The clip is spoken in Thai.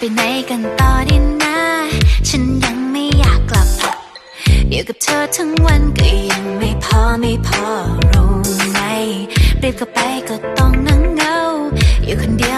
ไปไหนกันต่อดีนะ ฉันยังไม่อยากกลับ อยู่กับเธอทั้งวันก็ยังไม่พอไม่พอรู้ไหมรีบก็ไปก็ต้องนั่งเงา อยู่คนเดียว